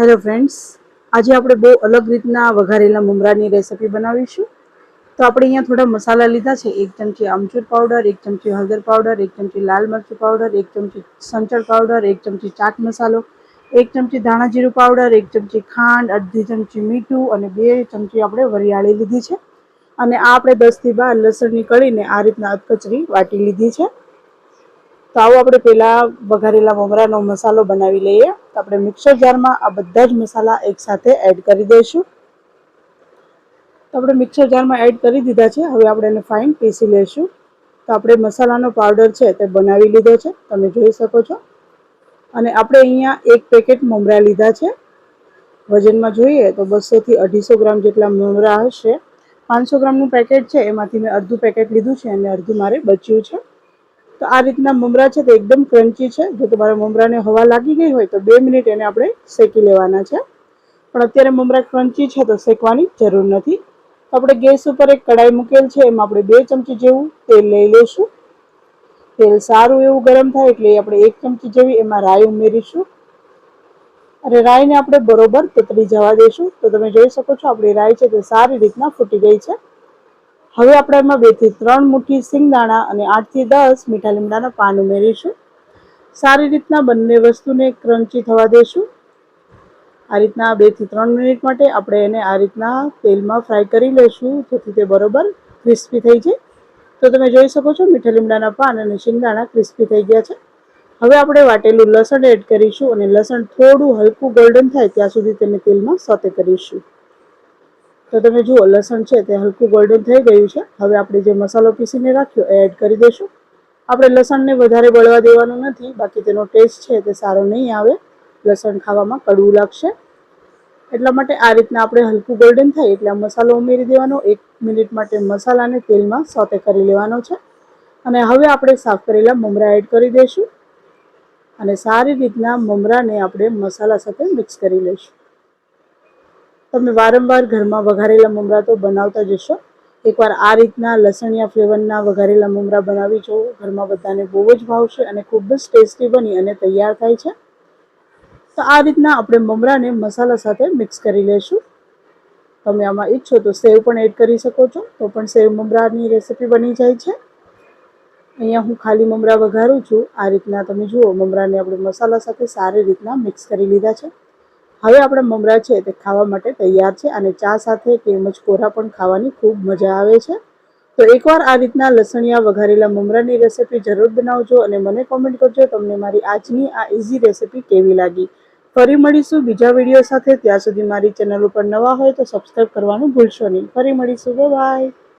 Hello friends આજે આપણે બહુ અલગ રીતના વઘારેલા મમરાની રેસિપી બનાવીશું. તો આપણે અહીંયા થોડા મસાલા લીધા છે. એક ચમચી આમચૂર પાવડર એક ચમચી હળદર પાવડર એક ચમચી લાલ મરચું પાવડર એક ચમચી સંચળ પાવડર એક ચમચી ચાટ મસાલો, એક ચમચી ધાણા જીરું પાવડર એક ચમચી ખાંડ, અડધી ચમચી મીઠું અને બે ચમચી આપણે વરિયાળી લીધી છે. અને આ આપણે દસથી બાર લસણની કળીને આ રીતના અધકચરી વાટી લીધી છે. તો આવો આપણે પહેલાં વઘારેલા મમરાનો મસાલો બનાવી લઈએ. તો આપણે મિક્સર જારમાં આ બધા જ મસાલા એકસાથે એડ કરી દઈશું. તો આપણે મિક્સર જારમાં એડ કરી દીધા છે. હવે આપણે એને ફાઇન પીસી લઈશું. તો આપણે મસાલાનો પાવડર છે તે બનાવી લીધો છે. તમે જોઈ શકો છો. અને આપણે અહીંયા એક પેકેટ મમરા લીધા છે. વજનમાં જોઈએ તો બસોથી અઢીસો ગ્રામ જેટલા મમરા હશે. પાંચસો ગ્રામનું પેકેટ છે. એમાંથી મેં અડધું પેકેટ લીધું છે અને અડધું મારે બચ્યું છે. તો આ રીતના મમરા છે તે એકદમ ક્રન્ચી છે. જો તમારા મમરાને હવા લાગી ગઈ હોય તો બે મિનિટ એને આપણે શેકી લેવાના છે. પણ અત્યારે મમરા ક્રન્ચી છે તો શેકવાની જરૂર નથી. આપણે ગેસ ઉપર એક કડાઈ મૂકેલ છે, એમાં આપણે બે ચમચી જેવું તેલ લઈ લઈશું. તેલ સારું એવું ગરમ થાય એટલે આપણે એક ચમચી જેવી એમાં રાઈ ઉમેરીશું. અને રાઈને આપણે બરોબર તતરી જવા દઈશું. તો તમે જોઈ શકો છો, આપણી રાઈ છે તે સારી રીતના ફૂટી ગઈ છે. હવે આપણે એમાં બેથી ત્રણ મુઠ્ઠી સિંગદાણા અને આઠથી દસ મીઠા લીમડાના પાન ઉમેરીશું. સારી રીતના બંને વસ્તુને ક્રન્ચી થવા દઈશું આ રીતના બેથી ત્રણ મિનિટ માટે આપણે એને આ રીતના તેલમાં ફ્રાય કરી લઈશું જેથી તે બરોબર ક્રિસ્પી થઈ જાય. તો તમે જોઈ શકો છો, મીઠા લીમડાના પાન અને શિંગદાણા ક્રિસ્પી થઈ ગયા છે. હવે આપણે વાટેલું લસણ એડ કરીશું અને લસણ થોડું હલકું ગોલ્ડન થાય ત્યાં સુધી તેને તેલમાં સોતે કરીશું. તો તમે જુઓ, લસણ છે તે હલકું ગોલ્ડન થઈ ગયું છે. હવે આપણે જે મસાલો પીસીને રાખ્યો એ એડ કરી દઈશું આપણે લસણને વધારે બળવા દેવાનું નથી, બાકી તેનો ટેસ્ટ છે તે સારો નહીં આવે. લસણ ખાવામાં કડવું લાગશે. એટલા માટે આ રીતના આપણે હલકું ગોલ્ડન થાય એટલે આ મસાલો ઉમેરી દેવાનો. એક મિનિટ માટે મસાલાને તેલમાં સોતે કરી લેવાનો છે. અને હવે આપણે સાફ કરેલા મમરા એડ કરી દઈશું અને સારી રીતના મમરાને આપણે મસાલા સાથે મિક્સ કરી લઈશું. તમે વારંવાર ઘરમાં વઘારેલા મમરા તો બનાવતા જશો એકવાર આ રીતના લસણિયા ફ્લેવરના વઘારેલા મમરા બનાવી જુઓ ઘરમાં બધાને બહુ જ ભાવશે અને ખૂબ જ ટેસ્ટી બની અને તૈયાર થાય છે. તો આ રીતના આપણે મમરાને મસાલા સાથે મિક્સ કરી લઈશું તમે આમાં ઈચ્છો તો સેવ પણ એડ કરી શકો છો. તો પણ સેવ મમરાની રેસીપી બની જાય છે. અહીંયા હું ખાલી મમરા વઘારું છું. આ રીતના તમે જુઓ, મમરાને આપણે મસાલા સાથે સારી રીતના મિક્સ કરી લીધા છે. હવે આપણે મમરા છે તે ખાવા માટે તૈયાર છે અને ચા સાથે કે એમ જ કોરા પણ ખાવાની ખૂબ મજા આવે છે. તો એકવાર આ રીતના લસણિયા વઘારેલા મમરાની રેસીપી જરૂર બનાવજો અને મને કોમેન્ટ કરજો તમને મારી આજની આ ઇઝી રેસીપી કેવી લાગી. ફરી મળીશું બીજા વીડિયો સાથે. ત્યાં સુધી મારી ચેનલ ઉપર નવા હોય તો સબસ્ક્રાઈબ કરવાનું ભૂલશો નહીં. ફરી મળીશું. બાય